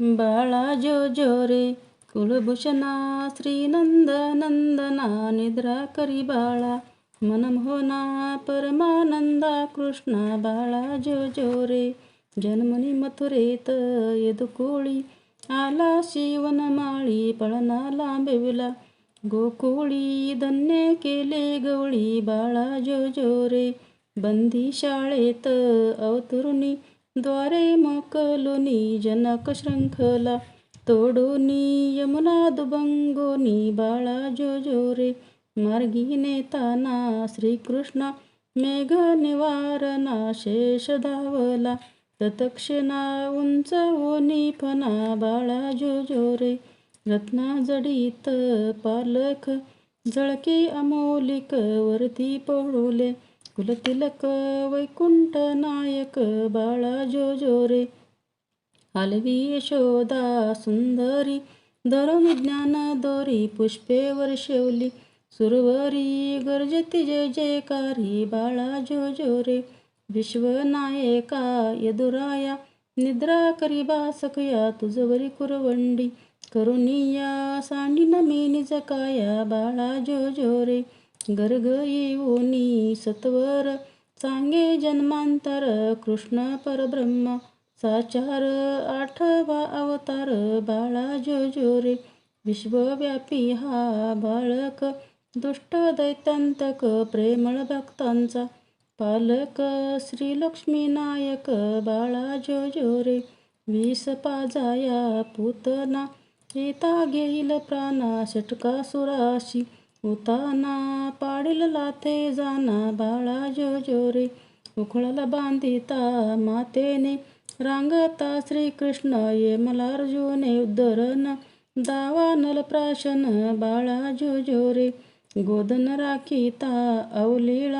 बाळा जो जो रे कुलभूषणा श्रीनंद नंदना निद्रा करी बाळा. मनमोहना हो परमानंदा कृष्णा बाळा जो जो रे जन्मनी मथुरेत येदकोळी आला शिवनमाळी पळना लांबविला गोकुळी धन्य केले गवळी बाळा जो जो रे बंदी शाळेत अवतरुणी द्वारे मोकलोनी जनक शृंखला तोडोनी यमुना दुबंगोनी बाळा जो मार्गी नेताना श्रीकृष्ण मेघ निवारणा शेष धावला तत्क्षणा उंच ओनी फना बाळा जो जो रत्ना जडीत पालख झळके अमोलिक वरती पळुले कुलतिलक वैकुंठ नायक बाळा जो जो रे आलवी यशोदा सुंदरी धरून ज्ञान दोरी पुष्पे वर्षवली सुरवरी गर्जती जय जयकारी बाळा जो जो रे विश्वनायका यदुराया निद्रा करी बासकया तुझवरी कुरवंडी करुनिया सांडी मी निज काया बाळा जो जो रे गर्ग येऊनी सत्वर सांगे जन्मांतर कृष्ण परब्रह्म साचार आठवा अवतार बाळा जो जो रे विश्वव्यापी हा बाळक दुष्ट दैत्यांतक प्रेमळ भक्तांचा पालक श्रीलक्ष्मी नायक बाळा जो जो रे वीस पाजाया पुतना येता घेईल प्राणा षटकासुराशी सुराशी ಉತಾನಾ ಪಾಡಿಲಲಾತೆ ಜಾನ ಬಾಳ ಜೋ ಜೋರಿ ಉಖಳಲ ಬಾಂಧಿತ ಮಾತೇನೆ, ರಂಗತ ಶ್ರೀಕೃಷ್ಣ ಏ ಮಲಾರ್ಜುನೆ ಉದ್ದರನ ದಾವಾನಲ ಪ್ರಾಶನ ಬಾಳ ಜೋ ಜೋರಿ ಗೋದನ ರಾಖೀತ ಅವಲೀಳ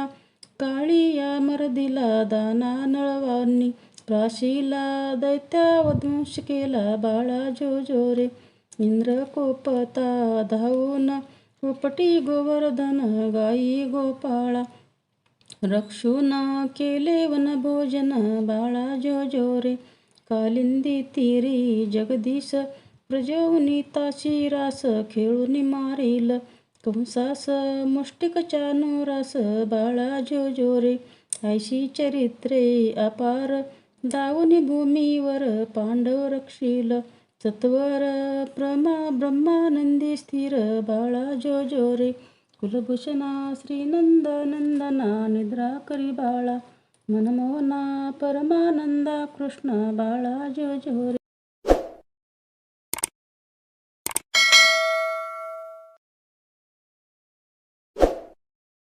ಕಾಳಿಯ ಮರದಿಲ ದಾನ ನಳವಾನಿ. ಪ್ರಾಶೀಲ ದೈತ್ಯ ವಧ್ವಂಶ ಕೇಲ ಬಾಳ ಜೋಜೋರಿ. ಇಂದ್ರ ಕೋಪತ ಧಾವುನ पोपटी गोवर्धन गाई गोपाळा. रक्षुना केले वन भोजन बाळा जो जो रे. कालिंदी तिरी जगदीश प्रजवनी ताशी रास खेळून मारील. कंसास मुष्टिकच्या रास बाळा जो जो रे. ऐशी चरित्रे अपार दावनी भूमीवर पांडव रक्षील. सत्वर प्रमा ब्रह्मानंदी स्थिर बाळा जो जो रे. कुलभूषणा श्रीनंद नंदना निद्रा करी बाळा. मनमोहना परमानंदा कृष्ण बाळा जो जो रे.